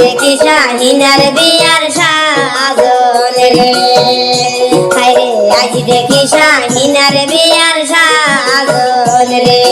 দেখি শাহিনার বিয়ার সাজন রে। হায়রে আজ দেখি শাহিনার বিয়ার সাজন রে।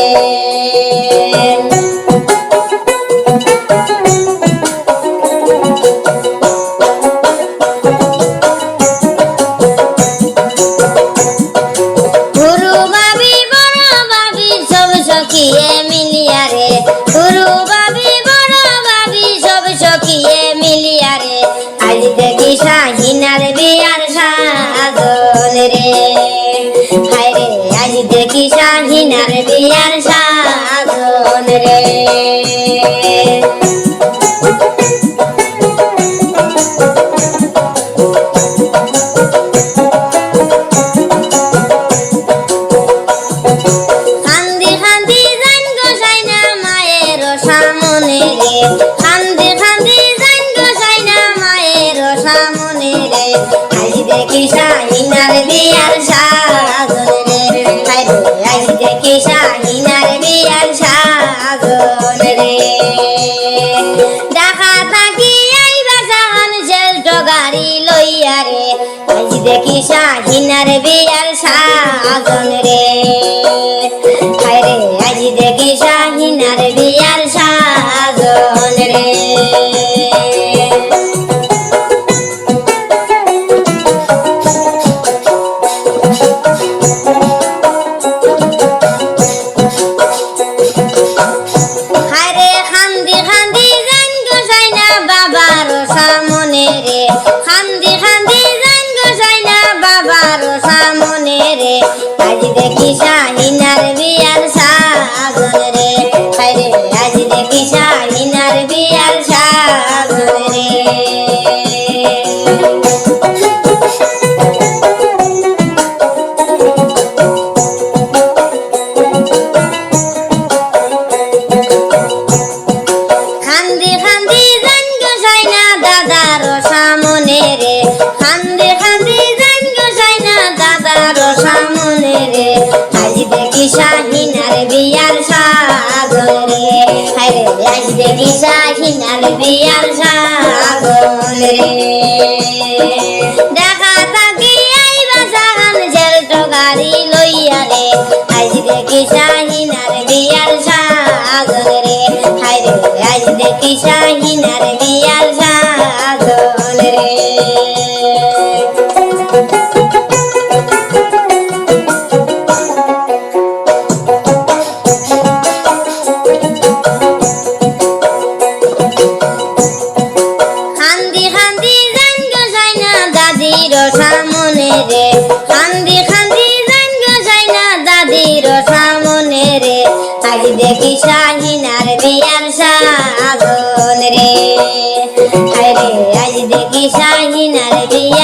দেখি শাহিনার বিয়ার সাধন রে। খান্দি দেখি শাহিনার বিয়ার হায় রে আজ দেখি শাহিনার বিয়ার আজ দেখি শাহিনার বিয়ার সাগন রে। আজ দেখি শাহিনার বিয়ার সাগর। রে হায় রে আজ দেখি বিয়ার সাগর। দাদির সামনে রে। খান্দি খান্দি জান গোসাই না দাদির সামনে রে। আজ দেখি শাহিনার বিয়ার সাজন রে। হায় রে, আজ দেখি শাহিনার বিয়ার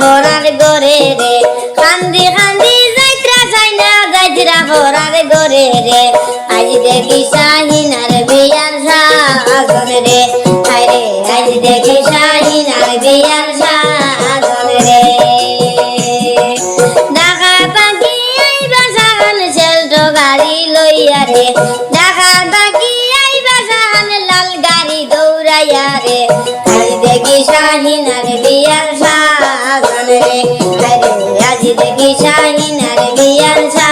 ফরার গরে রে। খান্দি খান্দি যাইতিরা যাই না যাইতিরা গরে রে। আজ দেখি শাহিনার বিয়ার সাগন রে। হায় রে, আজ দেখি শাহিনার বিয়ার সাগন রে। দেখা তাকি আইবা গাড়ি লইয়া রে। দেখা তাকি আইবা লাল গাড়ি দৌড়াইয়া রে। আজ দেখি শাহিনার বিয়ার সাগন রে আরে আজ